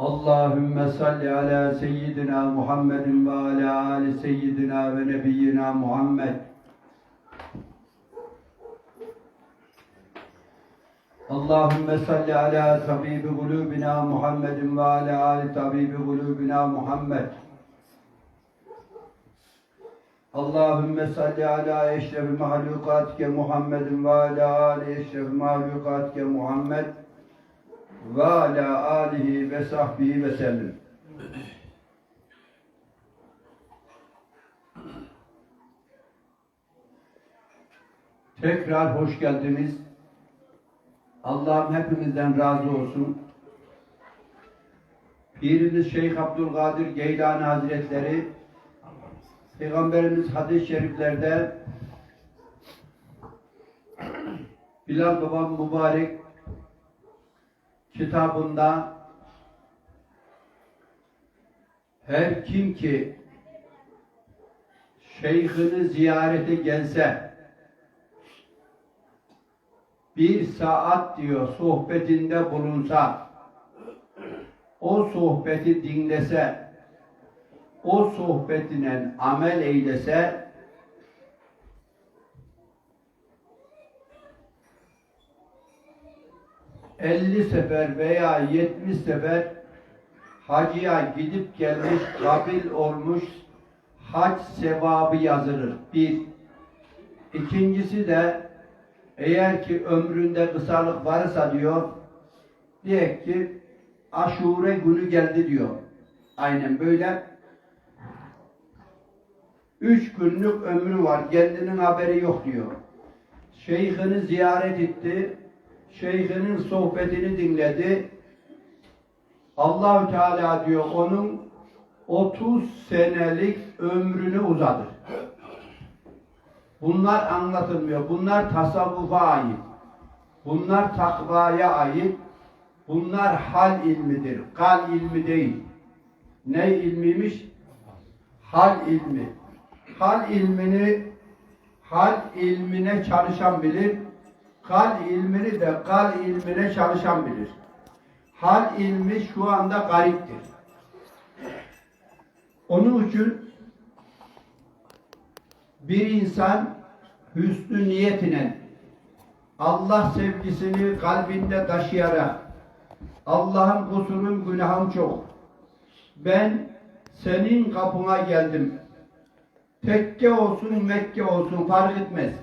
Allahümme salli ala seyyidina Muhammedin ve ala ali seyyidina ve nebiyyina Muhammed. Allahümme salli ala tabibi kulubina Muhammedin ve ala ali tabibi kulubina Muhammed. Allahümme salli ala eşrefi mahlukatike Muhammedin ve ala ali eşrefi mahlukatike Muhammed ve ala alihi ve sahbihi ve sellem. Tekrar hoş geldiniz. Allah'ım hepinizden razı olsun. Pirimiz Şeyh Abdülkadir Geylani Hazretleri Peygamberimiz hadis-i şeriflerde Bilal Babam Mübarek kitabında her kim ki şeyhini ziyarete gelse bir saat diyor sohbetinde bulunsa o sohbeti dinlese o sohbetine amel eylese elli sefer veya yetmiş sefer hacıya gidip gelmiş, kabil olmuş hac sevabı yazılır. Bir. İkincisi de eğer ki ömründe kısalık varsa diyor, diye ki aşure günü geldi diyor. Aynen böyle. Üç günlük ömrü var. Kendinin haberi yok diyor. Şeyhini ziyaret etti. Şeyhinin sohbetini dinledi. Allahu Teala diyor onun 30 senelik ömrünü uzadı. Bunlar anlatılmıyor. Bunlar tasavvufa ait. Bunlar takvaya ait. Bunlar hal ilmidir. Kal ilmi değil. Ne ilmiymiş? Hal ilmi. Hal ilmini hal ilmine çalışan bilir. Kal ilmini de kal ilmine çalışan bilir. Hal ilmi şu anda gariptir. Onun için bir insan hüsnü niyetine Allah sevgisini kalbinde taşıyarak Allah'ın kusurum günahım çok. Ben senin kapına geldim. Tekke olsun Mekke olsun fark etmez.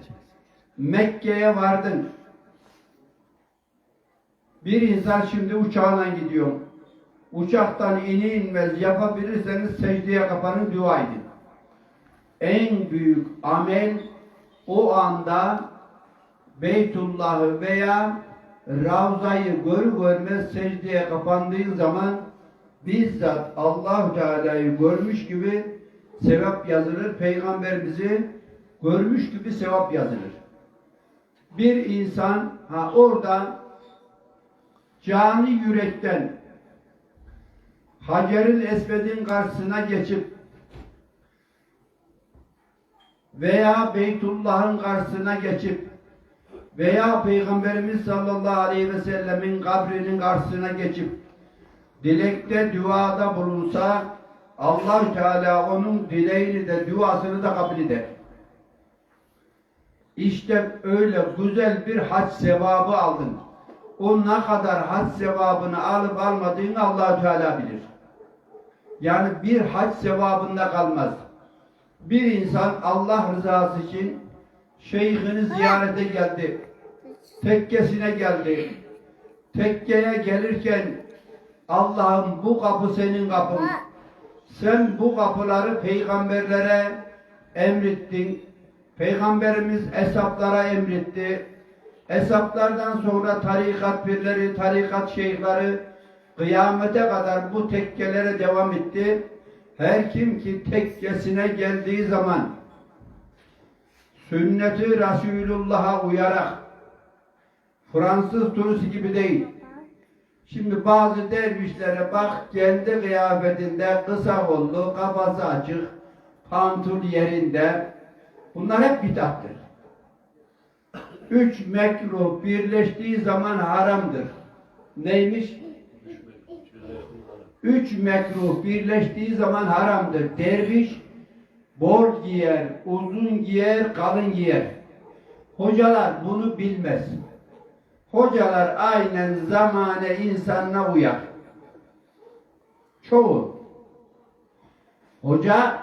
Mekke'ye vardın. Bir insan şimdi uçağla gidiyor. Uçaktan ini inmez yapabilirseniz secdeye kapanın dua edin. En büyük amel o anda Beytullah'ı veya Ravza'yı gör görmez secdeye kapandığın zaman bizzat allah Teala'yı görmüş gibi sevap yazılır. Peygamberimizi görmüş gibi sevap yazılır. Bir insan ha orada cani yürekten Hacer'in Esved'in karşısına geçip veya Beytullah'ın karşısına geçip veya Peygamberimiz sallallahu aleyhi ve sellemin kabrinin karşısına geçip dilekte duada bulunsa allah Teala onun dileğini de duasını da kabul eder. İşte öyle güzel bir hac sevabı aldın. O ne kadar hac sevabını alıp almadığını allah Teala bilir. Yani bir hac sevabında kalmaz. Bir insan Allah rızası için şeyhini ziyarete geldi. Tekkesine geldi. Tekkeye gelirken Allah'ım bu kapı senin kapın. Sen bu kapıları peygamberlere emrettin. Peygamberimiz hesaplara emretti. Hesaplardan sonra tarikat birleri, tarikat şeyhleri kıyamete kadar bu tekkelere devam etti. Her kim ki tekkesine geldiği zaman sünneti Resulullah'a uyarak Fransız turist gibi değil. Şimdi bazı dervişlere bak kendi kıyafetinde kısa kollu, kafası açık, pantul yerinde. Bunlar hep bidattır. Üç mekruh birleştiği zaman haramdır. Neymiş? Üç mekruh birleştiği zaman haramdır. Derviş bol giyer, uzun giyer, kalın giyer. Hocalar bunu bilmez. Hocalar aynen zamane insanına uyar. Çoğu. Hoca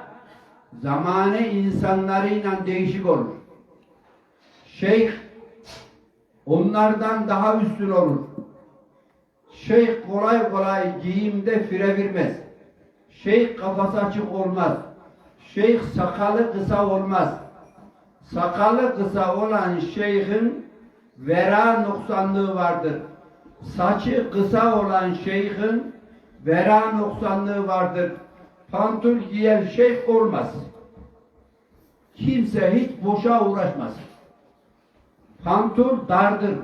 zamane insanlarıyla değişik olur. Şeyh onlardan daha üstün olur. Şeyh kolay kolay giyimde fire vermez. Şeyh kafası açık olmaz. Şeyh sakalı kısa olmaz. Sakalı kısa olan şeyhin vera noksanlığı vardır. Saçı kısa olan şeyhin vera noksanlığı vardır. Pantul giyen şeyh olmaz. Kimse hiç boşa uğraşmaz. Pantul dardır.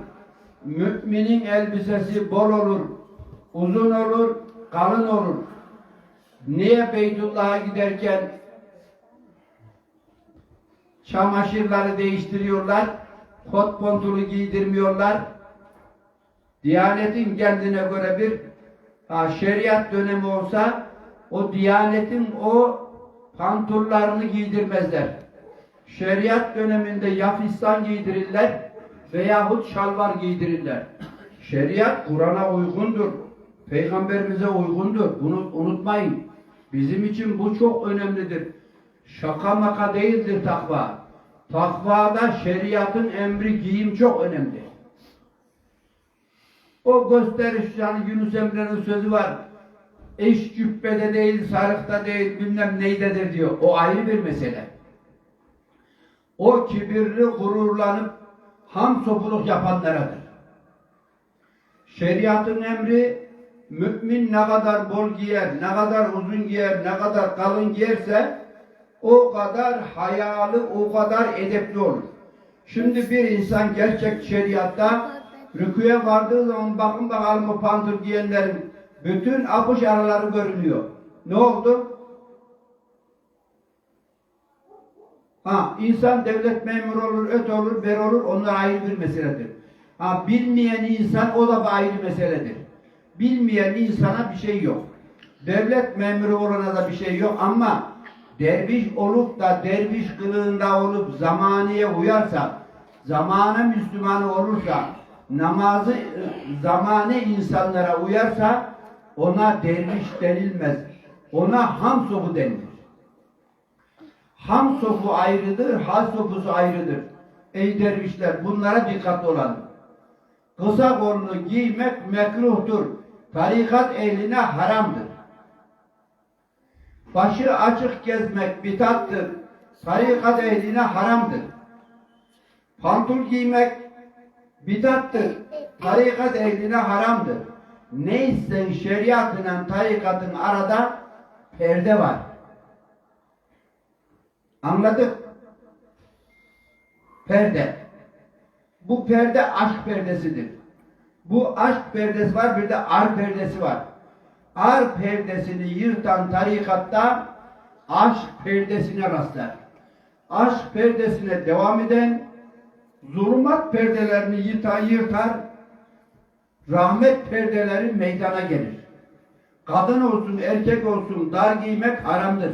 Müminin elbisesi bol olur, uzun olur, kalın olur. Niye Beytullah'a giderken çamaşırları değiştiriyorlar, kot pontulu giydirmiyorlar? Diyanetin kendine göre bir şeriat dönemi olsa o diyanetin o pantollarını giydirmezler. Şeriat döneminde ya fistan giydirirler veyahut şalvar giydirirler. Şeriat Kur'an'a uygundur. Peygamberimize uygundur. Bunu unutmayın. Bizim için bu çok önemlidir. Şaka maka değildir takva. Takvada şeriatın emri giyim çok önemli. O gösteriş yani Yunus Emre'nin sözü var. Eş cübbede değil, sarıkta değil, bilmem neydedir diyor. O ayrı bir mesele. O kibirli gururlanıp ham sopuluk yapanlaradır. Şeriatın emri mümin ne kadar bol giyer, ne kadar uzun giyer, ne kadar kalın giyerse o kadar hayalı, o kadar edepli olur. Şimdi bir insan gerçek şeriatta rüküye vardığı zaman bakın bakalım o pantol giyenlerin bütün apış araları görünüyor. Ne oldu? Ha, insan devlet memuru olur, öt olur, ber olur, onlar ayrı bir meseledir. Ha, bilmeyen insan o da bir ayrı meseledir. Bilmeyen insana bir şey yok. Devlet memuru olana da bir şey yok ama derviş olup da derviş kılığında olup zamaniye uyarsa, zamana Müslümanı olursa, namazı zamane insanlara uyarsa ona derviş denilmez. Ona ham sofu denilir. Ham sofu ayrıdır, hal sofusu ayrıdır. Ey dervişler bunlara dikkatli olalım. Kısa kollu giymek mekruhtur. Tarikat ehline haramdır. Başı açık gezmek bitattır. Tarikat ehline haramdır. Pantul giymek bidattır. Tarikat ehline haramdır. Neyse şeriatla tarikatın arada perde var. Anladık? Perde. Bu perde aşk perdesidir. Bu aşk perdesi var, bir de ar perdesi var. Ar perdesini yırtan tarikatta aşk perdesine rastlar. Aşk perdesine devam eden zulümat perdelerini yırtar, yırtar rahmet perdeleri meydana gelir. Kadın olsun, erkek olsun dar giymek haramdır.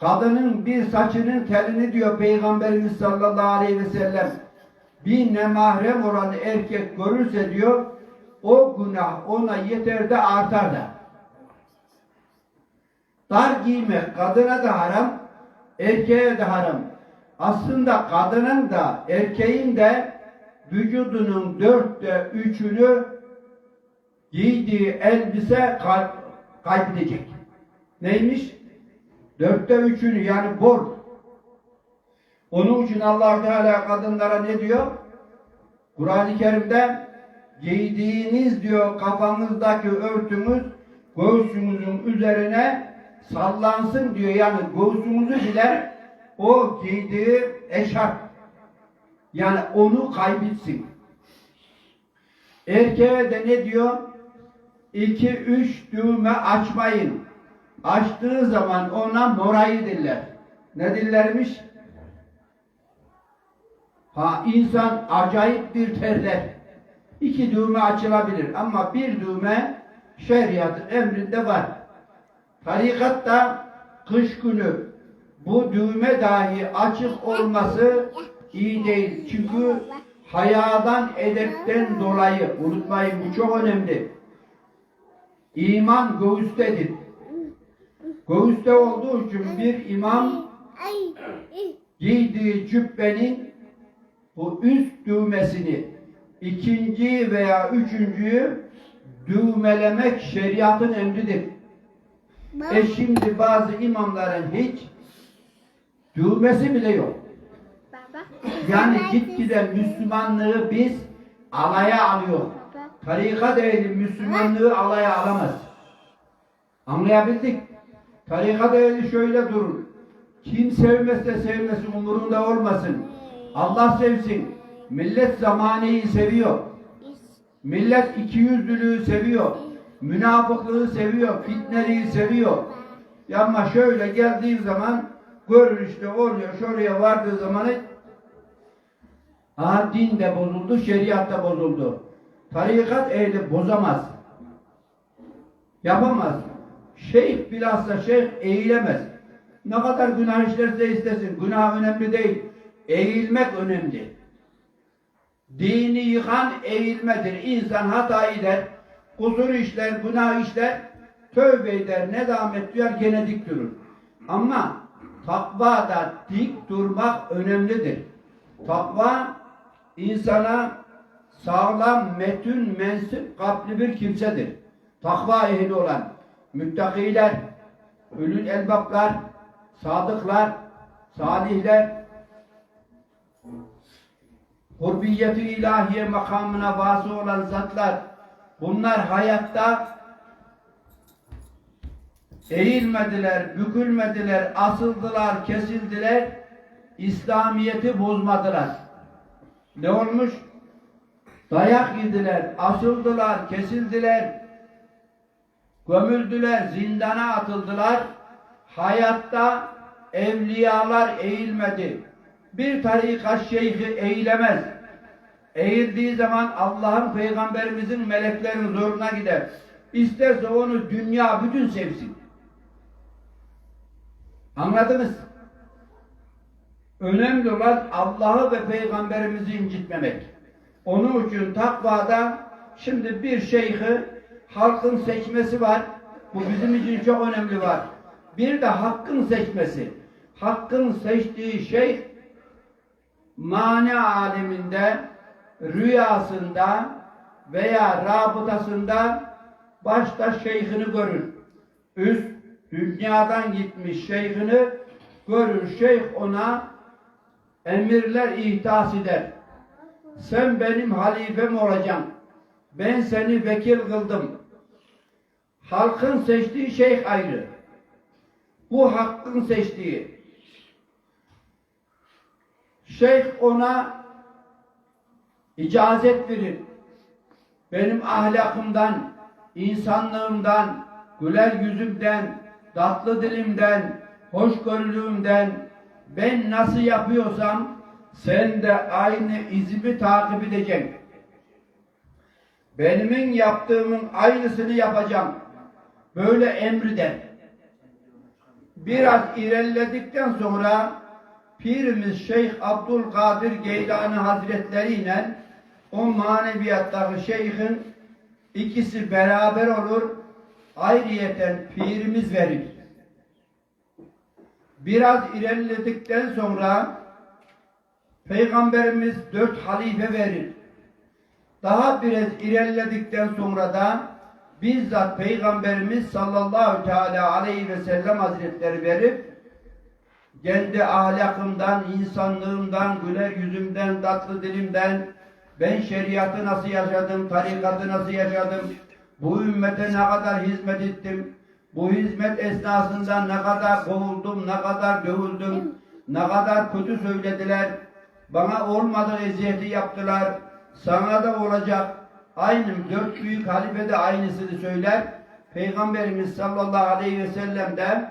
Kadının bir saçının telini diyor Peygamberimiz sallallahu aleyhi ve sellem bir nemahrem olan erkek görürse diyor o günah ona yeter de artar da. Dar giymek kadına da haram, erkeğe de haram. Aslında kadının da erkeğin de vücudunun dörtte üçünü giydiği elbise kay kaybedecek. Neymiş? Dörtte üçünü yani bol. Onun için allah Teala kadınlara ne diyor? Kur'an-ı Kerim'de giydiğiniz diyor kafanızdaki örtünüz göğsünüzün üzerine sallansın diyor. Yani göğsünüzü bile o giydiği eşarp yani onu kaybetsin. Erkeğe de ne diyor? İki üç düğme açmayın. Açtığı zaman ona morayı diller. Ne dillermiş? Ha insan acayip bir terler. İki düğme açılabilir ama bir düğme şeriatın emrinde var. Tarikatta kış günü bu düğme dahi açık olması iyi değil. Çünkü hayadan, edepten dolayı unutmayın bu çok önemli. İman göğüstedir. Göğüste olduğu için bir imam giydiği cübbenin bu üst düğmesini ikinci veya üçüncüyü düğmelemek şeriatın emridir. E şimdi bazı imamların hiç düğmesi bile yok. Yani gitgide Müslümanlığı biz alaya alıyor. Tarikat ehli Müslümanlığı alaya alamaz. Anlayabildik. Tarikat ehli şöyle durur. Kim sevmezse sevmesin umurunda olmasın. Allah sevsin. Millet zamaneyi seviyor. Millet ikiyüzlülüğü seviyor. Münafıklığı seviyor. Fitneliği seviyor. Ya Ama şöyle geldiği zaman görür işte oraya şuraya vardığı zaman Ha din de bozuldu, şeriat da bozuldu. Tarikat ehli bozamaz. Yapamaz. Şeyh bilhassa şeyh eğilemez. Ne kadar günah işlerse istesin. Günah önemli değil. Eğilmek önemli. Dini yıkan eğilmedir. İnsan hata eder, kusur işler, günah işler, tövbe eder, nedamet duyar, gene dik durur. Ama takvada dik durmak önemlidir. Takva insana sağlam, metün, mensip, kalpli bir kimsedir. Takva ehli olan müttakiler, ülül elbaplar, sadıklar, salihler, kurbiyeti ilahiye makamına vası olan zatlar, bunlar hayatta eğilmediler, bükülmediler, asıldılar, kesildiler, İslamiyeti bozmadılar. Ne olmuş? Dayak yediler, asıldılar, kesildiler, gömüldüler, zindana atıldılar. Hayatta evliyalar eğilmedi. Bir tarikat şeyhi eğilemez. Eğildiği zaman Allah'ın peygamberimizin meleklerin zoruna gider. İsterse onu dünya bütün sevsin. Anladınız? Önemli olan Allah'ı ve peygamberimizi incitmemek. Onun için takvada şimdi bir şeyhi halkın seçmesi var. Bu bizim için çok önemli var. Bir de hakkın seçmesi. Hakkın seçtiği şey mani aleminde, rüyasında veya rabıtasında başta şeyhini görür. Üst dünyadan gitmiş şeyhini görür. Şeyh ona emirler ihtas eder. Sen benim halifem olacaksın. Ben seni vekil kıldım. Halkın seçtiği şeyh ayrı. Bu hakkın seçtiği. Şeyh ona icazet verir. Benim ahlakımdan, insanlığımdan, güler yüzümden, tatlı dilimden, hoşgörülüğümden ben nasıl yapıyorsam sen de aynı izimi takip edeceksin. Benimin yaptığımın aynısını yapacağım. Böyle emreder. Biraz ilerledikten sonra Pirimiz Şeyh Abdülkadir Geylani Hazretleri ile o maneviyattaki şeyhin ikisi beraber olur. Ayrıyeten pirimiz verir. Biraz ilerledikten sonra Peygamberimiz dört halife verir. Daha biraz ilerledikten sonra da bizzat Peygamberimiz sallallahu teala aleyhi ve sellem hazretleri verip kendi ahlakımdan, insanlığımdan, güler yüzümden, tatlı dilimden ben şeriatı nasıl yaşadım, tarikatı nasıl yaşadım, bu ümmete ne kadar hizmet ettim, bu hizmet esnasında ne kadar kovuldum, ne kadar dövüldüm, ne kadar kötü söylediler, bana olmadığı eziyeti yaptılar, sana da olacak. Aynı dört büyük halife de aynısını söyler. Peygamberimiz sallallahu aleyhi ve sellem de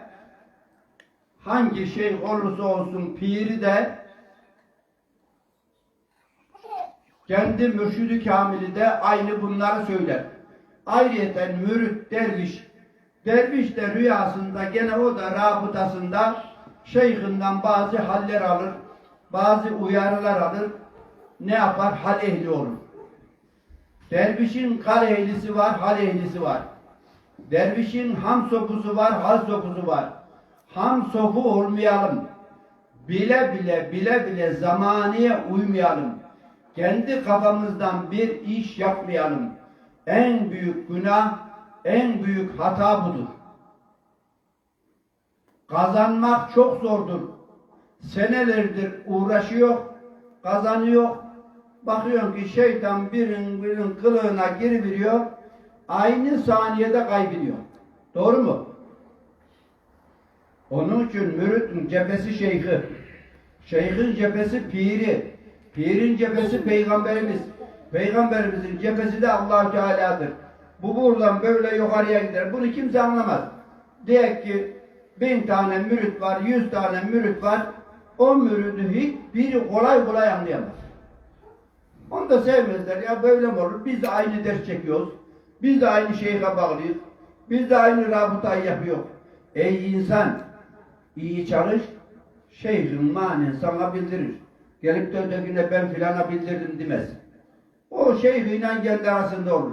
hangi şey olursa olsun piri de kendi mürşidi kamili de aynı bunları söyler. Ayrıyeten mürit, derviş. Derviş de rüyasında gene o da rabıtasında şeyhinden bazı haller alır, bazı uyarılar alır. Ne yapar? Hal ehli olur. Dervişin kal ehlisi var, hal ehlisi var. Dervişin ham sopusu var, hal sopusu var. Ham sofu olmayalım. Bile bile bile bile zamaniye uymayalım. Kendi kafamızdan bir iş yapmayalım. En büyük günah, en büyük hata budur. Kazanmak çok zordur. Senelerdir uğraşıyor, kazanıyor. Bakıyorsun ki şeytan birinin birinin kılığına giriveriyor. Aynı saniyede kaybediyor. Doğru mu? Onun için müritin cephesi şeyhi. Şeyhin cephesi piri. Pirin cephesi peygamberimiz. Peygamberimizin cephesi de allah Teala'dır. Bu buradan böyle yukarıya gider. Bunu kimse anlamaz. Diye ki bin tane mürit var, yüz tane mürit var. O müridi hiçbiri kolay kolay anlayamaz. Onu da sevmezler. Ya böyle mi olur? Biz de aynı ders çekiyoruz. Biz de aynı şeyhe bağlıyız. Biz de aynı rabıtayı yapıyoruz. Ey insan! iyi çalış, şeyhin manen sana bildirir. Gelip de ben filana bildirdim demez. O şeyhiyle kendi arasında olur.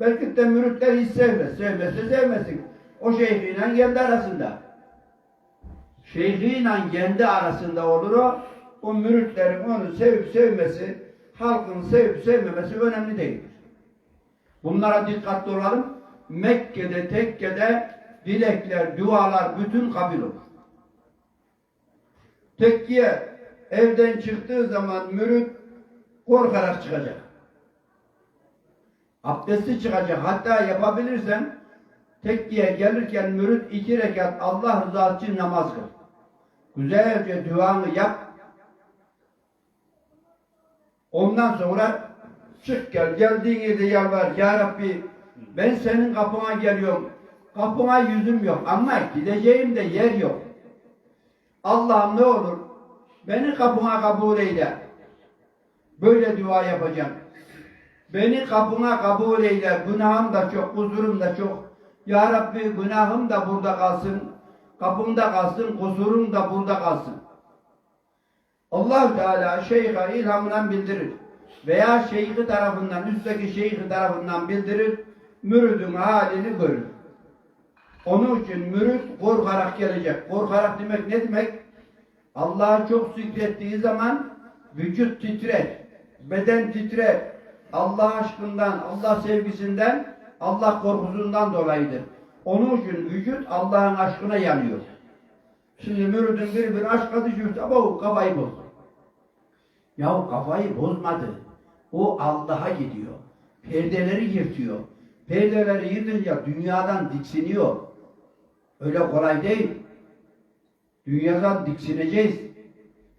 Belki de müritler hiç sevmez. Sevmezse sevmesin. O şeyhiyle kendi arasında. Şeyhiyle kendi arasında olur o. O müritlerin onu sevip sevmesi, halkın sevip sevmemesi önemli değildir. Bunlara dikkatli olalım. Mekke'de, tekkede dilekler, dualar bütün kabul olur. Tekkiye evden çıktığı zaman mürit korkarak çıkacak. Abdesti çıkacak. Hatta yapabilirsen tekkiye gelirken mürit iki rekat Allah rızası için namaz kıl. Güzelce duanı yap. Ondan sonra çık gel. Geldiğin yerde yalvar. Ya Rabbi ben senin kapına geliyorum. Kapına yüzüm yok ama gideceğim de yer yok. Allah'ım ne olur beni kapına kabul eyle. Böyle dua yapacağım. Beni kapına kabul eyle. Günahım da çok, kusurum da çok. Ya Rabbi günahım da burada kalsın. Kapımda kalsın, kusurum da burada kalsın. Allah Teala şeyha ilhamından bildirir. Veya şeyhi tarafından, üstteki şeyhi tarafından bildirir. Müridin halini görür. Onun için mürid korkarak gelecek. Korkarak demek ne demek? Allah'ı çok zikrettiği zaman vücut titrer, beden titrer. Allah aşkından, Allah sevgisinden, Allah korkusundan dolayıdır. Onun için vücut Allah'ın aşkına yanıyor. Şimdi müridin bir bir aşka düşürse ama o kafayı bozdu. Ya kafayı bozmadı. O Allah'a gidiyor. Perdeleri yırtıyor. Perdeleri yırtınca dünyadan diksiniyor. Öyle kolay değil. Dünyadan diksineceğiz.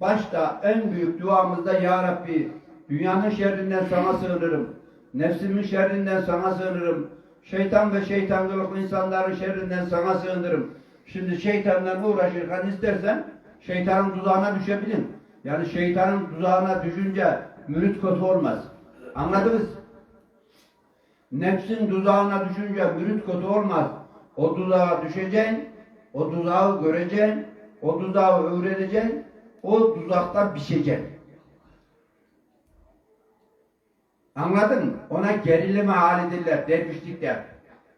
Başta en büyük duamızda Ya Rabbi dünyanın şerrinden sana sığınırım. Nefsimin şerrinden sana sığınırım. Şeytan ve şeytan kılıklı insanların şerrinden sana sığınırım. Şimdi şeytanla uğraşırken istersen şeytanın tuzağına düşebilin. Yani şeytanın tuzağına düşünce mürit kötü olmaz. Anladınız? Nefsin tuzağına düşünce mürit kötü olmaz. O tuzağa düşeceksin, o tuzağı göreceksin, o tuzağı öğreneceksin, o tuzakta pişeceksin. Anladın mı? Ona gerileme hali derler, dervişlikler.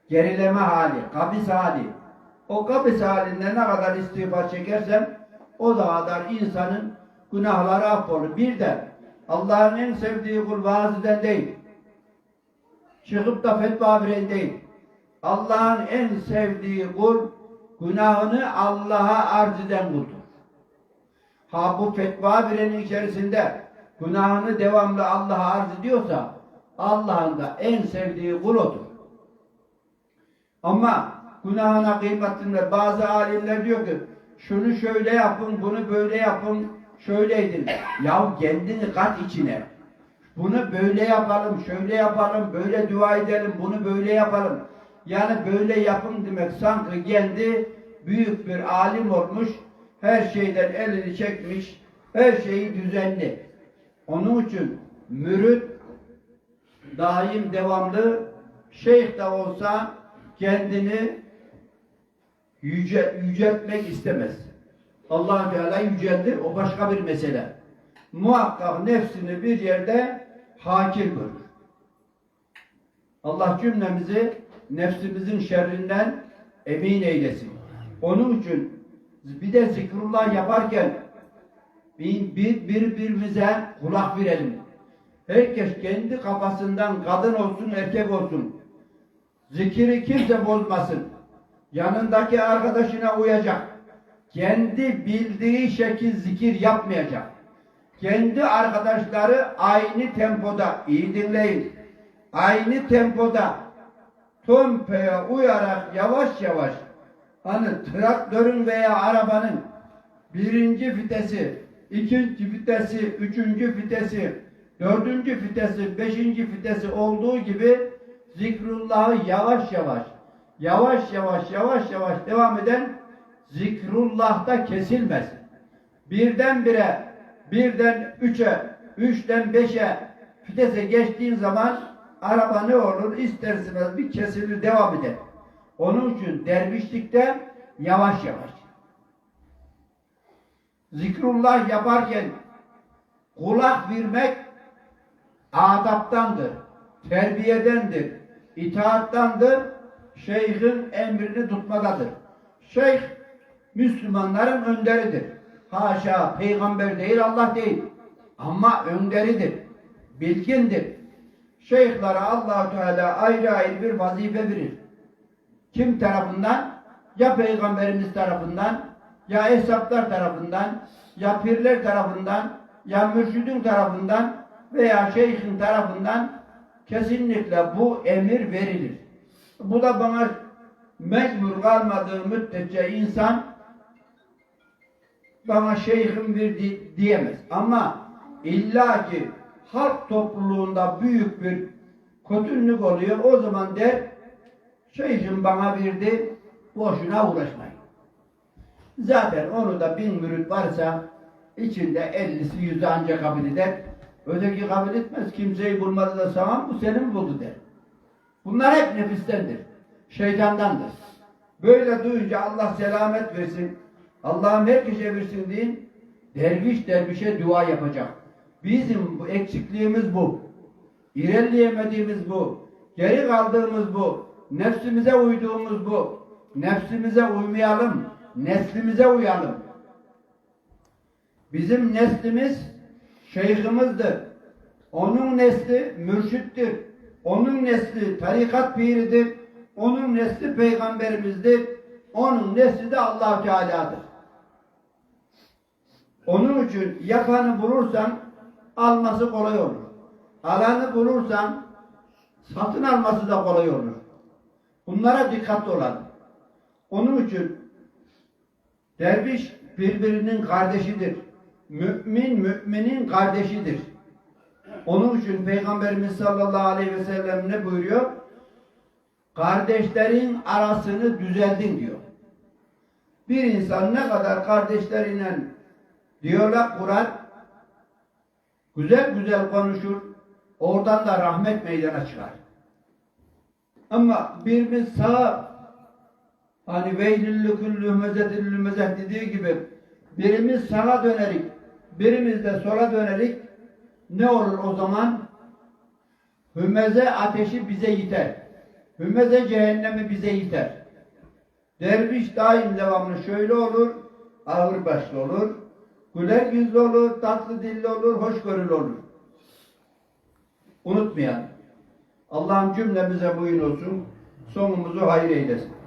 Gerileme hali, kabis hali. O kabis halinde ne kadar istiğfar çekersen o da kadar insanın günahları affolur. Bir de Allah'ın en sevdiği kul vaaziden değil. Çıkıp da fetva veren değil. Allah'ın en sevdiği kul günahını Allah'a arz eden kuldur. Ha bu fetva verenin içerisinde günahını devamlı Allah'a arz ediyorsa Allah'ın da en sevdiği kul odur. Ama günahına kıymetinde bazı alimler diyor ki şunu şöyle yapın, bunu böyle yapın, şöyle edin. Ya kendini kat içine. Bunu böyle yapalım, şöyle yapalım, böyle dua edelim, bunu böyle yapalım. Yani böyle yapın demek sanki kendi büyük bir alim olmuş, her şeyden elini çekmiş, her şeyi düzenli. Onun için mürit daim devamlı şeyh de olsa kendini yüce, yüceltmek istemez. allah Teala yüceldir, o başka bir mesele. Muhakkak nefsini bir yerde hakir görür. Allah cümlemizi nefsimizin şerrinden emin eylesin. Onun için bir de zikrullah yaparken bir, bir, birbirimize kulak verelim. Herkes kendi kafasından kadın olsun erkek olsun. Zikiri kimse bozmasın. Yanındaki arkadaşına uyacak. Kendi bildiği şekil zikir yapmayacak. Kendi arkadaşları aynı tempoda, iyi dinleyin. Aynı tempoda tömpeye uyarak yavaş yavaş hani traktörün veya arabanın birinci vitesi, ikinci vitesi, üçüncü vitesi, dördüncü vitesi, beşinci vitesi olduğu gibi zikrullahı yavaş yavaş, yavaş yavaş, yavaş yavaş devam eden zikrullah'ta kesilmez. Birden bire, birden üçe, üçten beşe vitese geçtiğin zaman araba ne olur? İsterseniz bir kesilir devam eder. Onun için dervişlikte yavaş yavaş. Zikrullah yaparken kulak vermek adaptandır, terbiyedendir, itaattandır, şeyhin emrini tutmadadır. Şeyh Müslümanların önderidir. Haşa peygamber değil Allah değil. Ama önderidir. Bilgindir. Şeyhlere allah Teala ayrı ayrı bir vazife verir. Kim tarafından? Ya Peygamberimiz tarafından, ya hesaplar tarafından, ya pirler tarafından, ya mürşidin tarafından veya şeyhin tarafından kesinlikle bu emir verilir. Bu da bana mecbur kalmadığı müddetçe insan bana şeyhim verdi diyemez. Ama illa ki halk topluluğunda büyük bir kötülük oluyor. O zaman der şeyhim bana verdi boşuna uğraşmayın. Zaten onu da bin mürit varsa içinde ellisi yüzü ancak kabul eder. Öteki kabul etmez. Kimseyi bulmadı da sana bu seni mi buldu der. Bunlar hep nefistendir. Şeytandandır. Böyle duyunca Allah selamet versin. Allah'ım herkese versin deyin. Derviş dervişe dua yapacak. Bizim bu eksikliğimiz bu. İlerleyemediğimiz bu. Geri kaldığımız bu. Nefsimize uyduğumuz bu. Nefsimize uymayalım. Neslimize uyalım. Bizim neslimiz şeyhimizdir. Onun nesli mürşittir. Onun nesli tarikat piridir. Onun nesli peygamberimizdir. Onun nesli de allah Teala'dır. Onun için yapanı bulursan alması kolay olur. Alanı bulursan satın alması da kolay olur. Bunlara dikkatli olalım. Onun için derviş birbirinin kardeşidir. Mümin müminin kardeşidir. Onun için Peygamberimiz sallallahu aleyhi ve sellem ne buyuruyor? Kardeşlerin arasını düzeldin diyor. Bir insan ne kadar kardeşleriyle diyalog kurar, güzel güzel konuşur, oradan da rahmet meydana çıkar. Ama birimiz sağ hani veylüllü küllü mezetillü mezet dediği gibi birimiz sağa dönerik, birimiz de sola dönerik ne olur o zaman? Hümeze ateşi bize yiter. Hümeze cehennemi bize yiter. Derviş daim devamlı şöyle olur, ağır başlı olur, güler yüzlü olur, tatlı dilli olur, hoşgörülü olur. Unutmayalım. Allah'ım cümlemize boyun olsun, sonumuzu hayır eylesin.